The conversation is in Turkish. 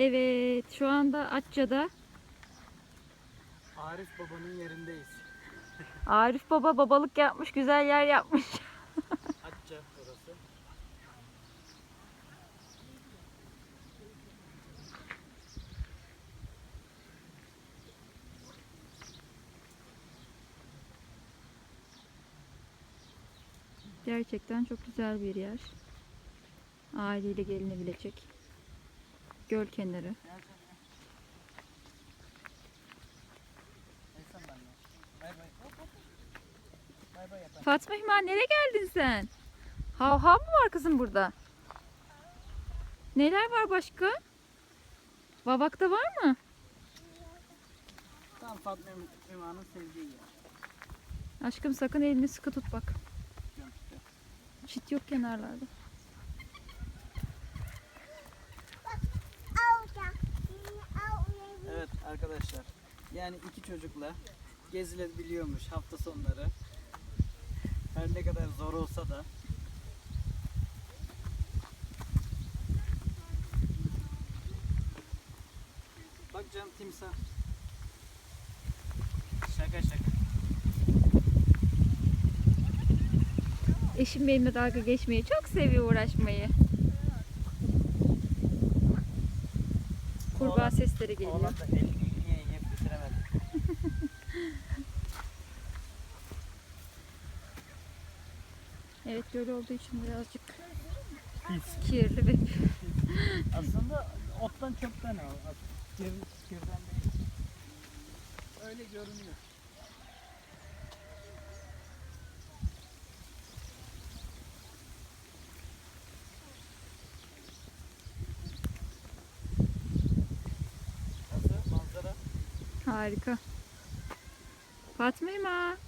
Evet şu anda Atça'da Arif babanın yerindeyiz. Arif Baba babalık yapmış güzel yer yapmış. Atça burası. Gerçekten çok güzel bir yer. Aileyle gelinebilecek. Göl kenarı. Fatma Hüma nereye geldin sen? Hav hav mı var kızım burada? Neler var başka? Babakta var mı? Tam Fatma Üma'nın sevdiği yer. Aşkım sakın elini sıkı tut bak. Çit yok kenarlarda. Evet arkadaşlar. Yani iki çocukla gezilebiliyormuş hafta sonları. Her ne kadar zor olsa da. Bak can timsah. Şaka şaka. Eşim benimle dalga geçmeyi çok seviyor uğraşmayı. Kurbağa sesleri geliyor. Evet göl olduğu için birazcık Pis. kirli ve Aslında ottan çöpten. Kir, kirden değil. Öyle görünüyor. Harika. Fatma.